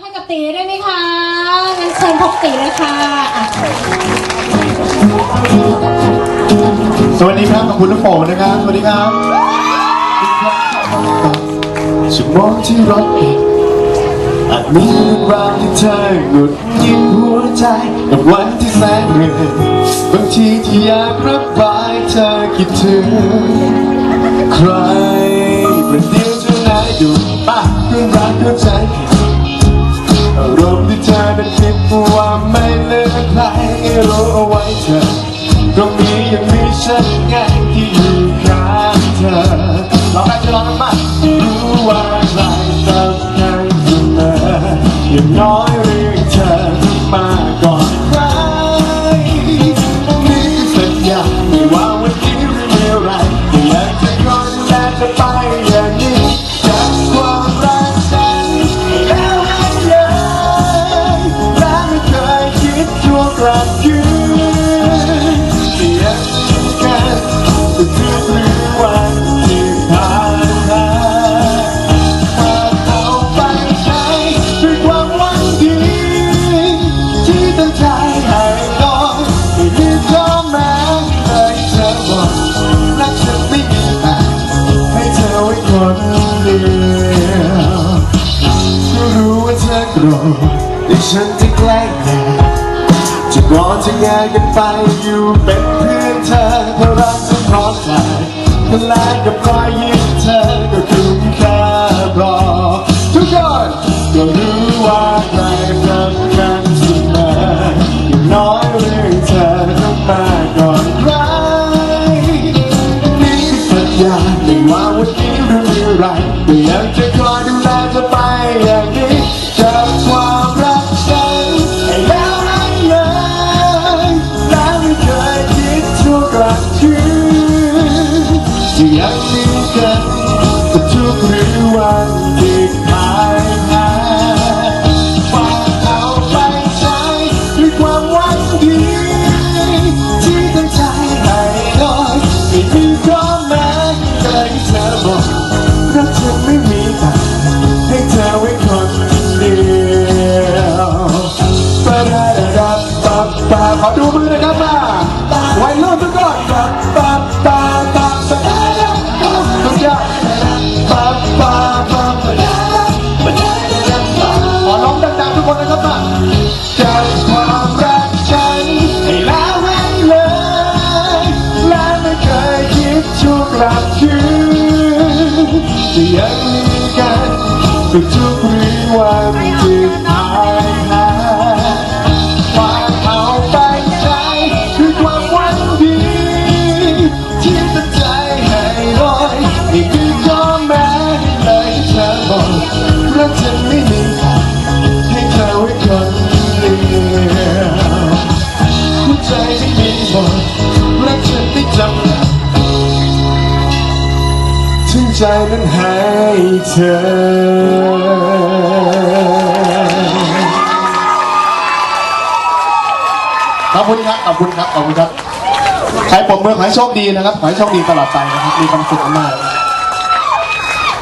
ให้กับตีได้ไหมคะงั้นเชิญพบตีเลยค่ะอะสวัสดีครับขอบคุณลูกโป่งนะครับสวัสดีครับชั่วโมงที่รถติดอาจมีเรื่องราวที่เธอหงุดหงิดหัวใจกับวันที่แสนเหนื่อยบางทีที่อยากระบายเธอคิดถึงใครประเดี๋ยวจะนายดูป้าเรื่องรักเข้าใจผิด อารมณ์ที่เธอนั้นคิดว่าไม่เหลือใครให้รู้เอาไว้เธอตรงนี้ยังมีฉันไงที่อยู่ข้างเธอลองได้จะลองกันบ้างรู้ว่าใครสำคัญเสมออย่างน้อยเรื่องเธอต้องมาก่อนใครนี่สัญญาไม่ว่าวันนี้หรือเมื่อไรก็อยากจะคอยดูแลเธอไป แต่ฉันจะแกล้งแน่จะรอจะงานกันไปอยู่เป็นเพื่อนเธอเธอรักฉันพร้อมใจพลังกับรอยยิ้ม กฉันไม่มีทางให้เธอไว้คนเดียวหัวใจที่มีบอกรักฉันได้จำได้ถึงใจนั้นให้เธอ ขอบคุณครับขอบคุณครับ ขอบคุณครับ ใครปรบมือขอให้โชคดีนะครับ ขอให้โชคดีตลอดไปนะครับ มีความสุขมาก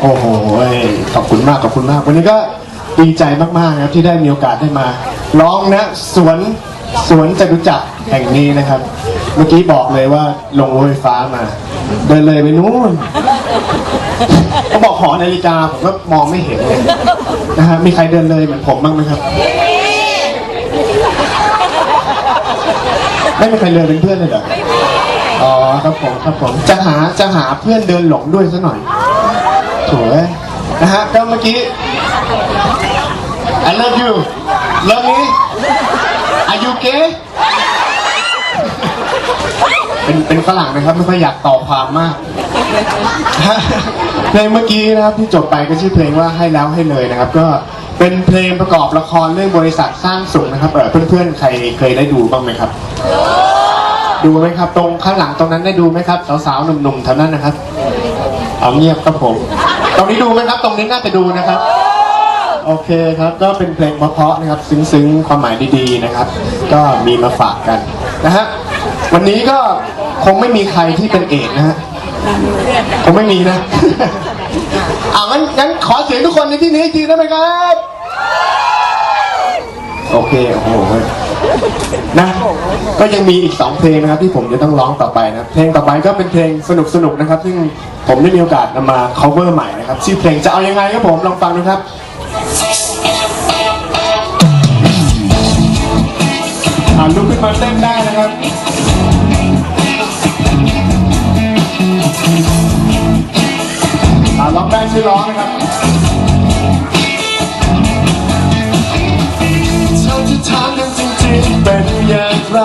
โอ้โห ขอบคุณมาก ขอบคุณมาก วันนี้ก็ดีใจมากๆนะครับที่ได้มีโอกาสได้มาร้องนะสวนสวนจตุจักรแห่งนี้นะครับ เมื่อกี้บอกเลยว่าลงรถไฟฟ้ามา เดินเลยไปนู้นเขาบอกหอนาฬิกาผมก็มองไม่เห็นเลยนะฮะมีใครเดินเลยเหมือนผมบ้างไหมครับ ไม่มีใครเลยเป็นเพื่อนเลยเหรออ๋อครับผมครับผมจะหาจะหาเพื่อนเดินหลงด้วยซะหน่อยโถ่เอ้ยนะฮะก็เมื่อกี้ I love you love me Are you gay เป็นเป็นฝรั่งนะครับไม่ค่อยอยากต่อความมาก เพลงเมื่อกี้นะครับที่จบไปก็ชื่อเพลงว่าให้แล้วให้เลยนะครับ ก็ เป็นเพลงประกอบละครเรื่องบริษัทสร้างสุขนะครับเออเพื่อนๆ ใครเคยได้ดูบ้างไหมครับ ดูไหมครับ ตรงข้างหลังตรงนั้นได้ดูไหมครับ สาวๆหนุ่มๆแถวนั้นนะครับ เอาเงียบครับผม ตรงนี้ดูไหมครับ ตรงนี้น่าจะดูนะครับ โอเคครับ ก็เป็นเพลงเพราะๆนะครับ ซึ้งๆ ความหมายดีๆนะครับ ก็มีมาฝากกันนะฮะ วันนี้ก็คงไม่มีใครที่เป็นเอกนะฮะ คงไม่มีนะ อ่างั้นงั้นขอเสียงทุกคนในที่นี้อีกทีได้ไหมครับ โอเค โอ้โหนะก็ยังมีอีก 2 เพลงนะครับ ที่ผมจะต้องร้องต่อไปนะเพลงต่อไปก็เป็นเพลงสนุกๆนะครับ ซึ่งผมได้มีโอกาสนำมา cover ใหม่นะครับชื่อเพลงจะเอายังไงครับผมลองฟังดูครับอ่าลุกขึ้นมาเต้นได้นะครับ ได้ช่วยร้องนะครับเธอจะถามกันจริงๆเป็นอย่างไร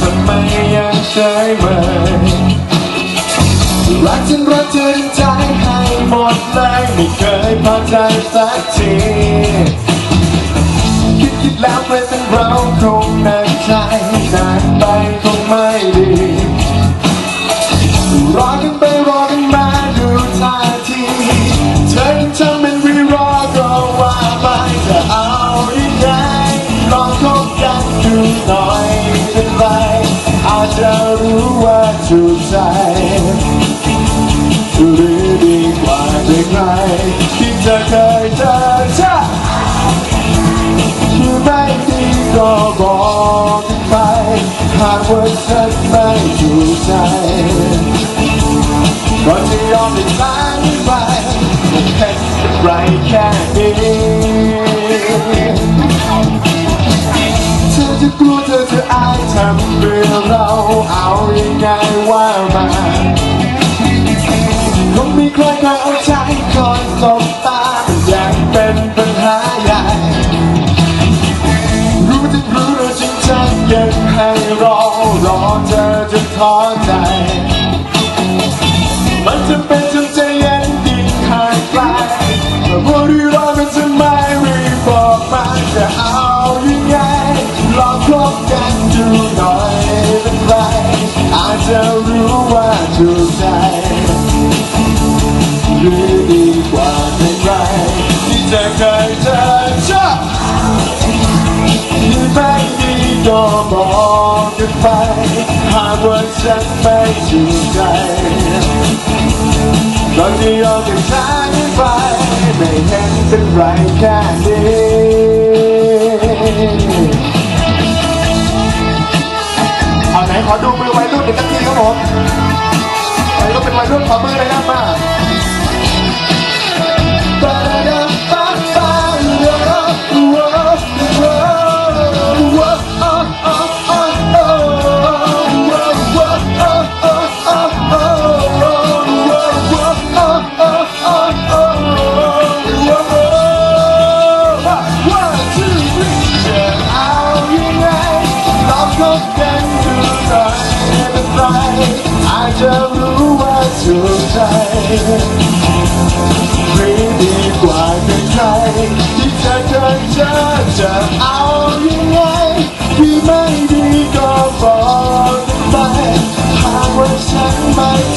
ทำไมยังเฉยเมรักฉันรักเธอใจให้หมดเลยไม่เคยพอใจสักที คิดคิดแล้วเป็นเราคงนั่งใจนานไปคงไม่ดี หน่อยเป็นไรอาจจะรู้ว่าถูกใจหรือดีกว่าเป็นใครที่เธอเคยเจอชาคือไม่ดีก็บอกไปหากว่าฉันไม่ถูกใจก็จะยอมให้ล้างไปม่เป็นไรแค่นี้ แต่ว่ารีรอมันจะไม่รีบบอกมาจะเอายังไงลองคบกันดูหน่อยเป็นไรอาจจะรู้ว่าถูกใจหรือดีกว่าเป็นไรที่จะเคยเจอชอบที่ไม่ดีก็บอกกันไปหากว่าฉันไม่ถูกใจก็จะยอมเป็นทาง ไม่เห็นเป็นไรแค่นี้เอาไหนขอดูมือวัยรุ่นอีกสักทีครับผมวัยรุ่นเป็นวัยรุ่นขอมือเลยนะมา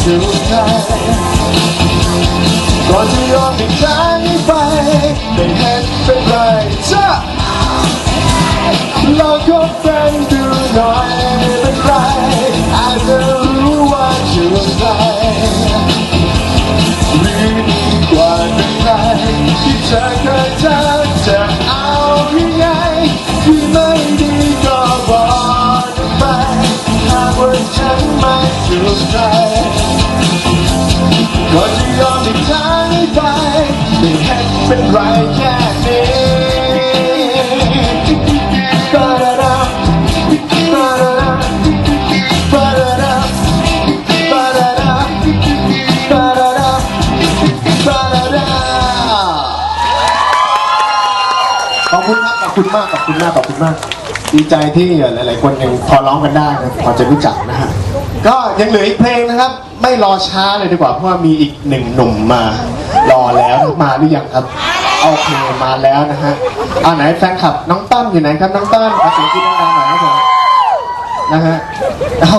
ถูกใจก็จะยอมให้ใจไปไม่เห็นเป็นไรจ้าลองคบกันดูหน่อยไม่เป็นไรอาจจะรู้ว่าถูกใจหรือดีกว่าเป็นใครที่เธอเคยเจอจะเอายังไงที่ไม่ดีก็บอกไปหากว่าฉันไม่ถูกใจ ก็จะยอมให้ทางไปไม่เห็นเป็นไรแค่นี้ปะดาดาปะดาดาปะดาดาปะดาดาปะดาดาบานาน่าขอบคุณครับขอบคุณมากขอบคุณมากขอบคุณมาก ดีใจที่หลาย ๆ คนยังพอร้องกันได้นะพอจะรู้จักนะฮะก็ยังเหลืออีกเพลงนะครับ ไม่รอช้าเลยดีกว่าเพราะว่ามีอีกหนึ่งหนุ่มมา รอแล้วมาหรือยังครับโอเคมาแล้วนะฮะอ่าไหนแฟนคลับน้องต้นอยู่ไหนครับน้องต้นขอเสียงกรี๊ดดังๆหน่อยครับผมนะฮะโอ้โห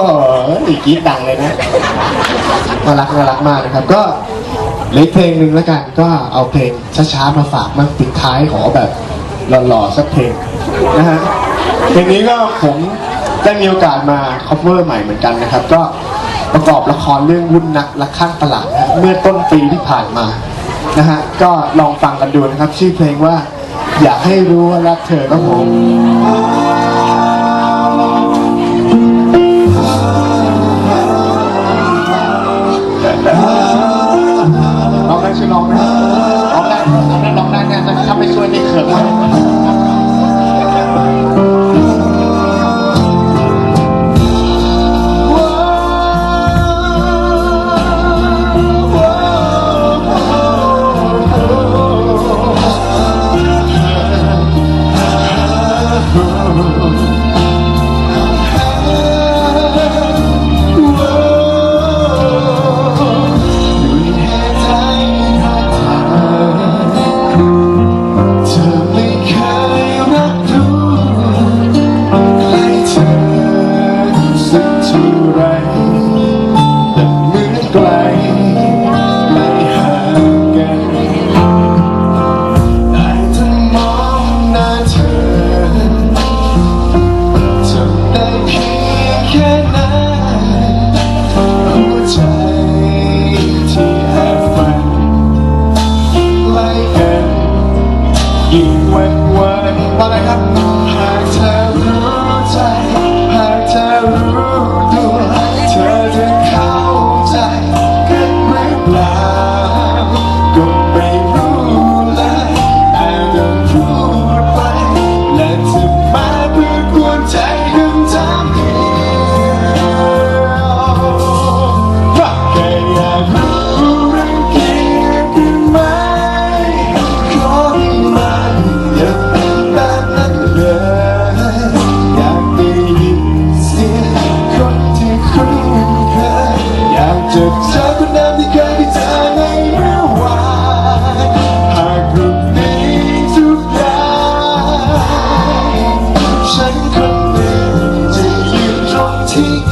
อีกกรีดดังเลยนะน่ารักน่ารักมากนะครับ ก็เหลือเพลงหนึ่งแล้วกันก็เอาเพลงช้าๆมาฝากมางปิดท้ายขอแบบหล่อๆสักเพลงนะฮะเพลงนี้ก็ผมได้มีโอกาสมา cover ใหม่เหมือนกันนะครับ ก็ ประกอบละครเรื่องวุ่นนักและข้างตลาดนะเมื่อต้นปีที่ผ่านมานะฮะก็ลองฟังกันดูนะครับ ชื่อเพลงว่า อยากให้รู้ว่ารักเธอครับผม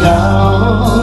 down.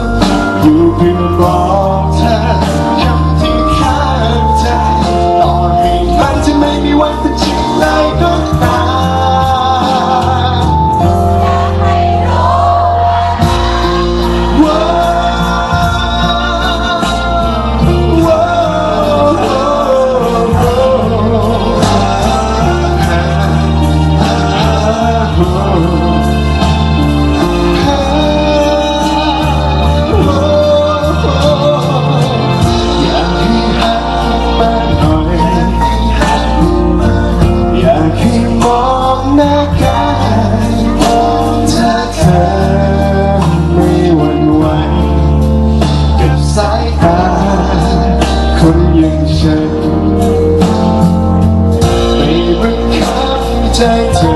ใจเธอ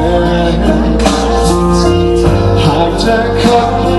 หากจะขอ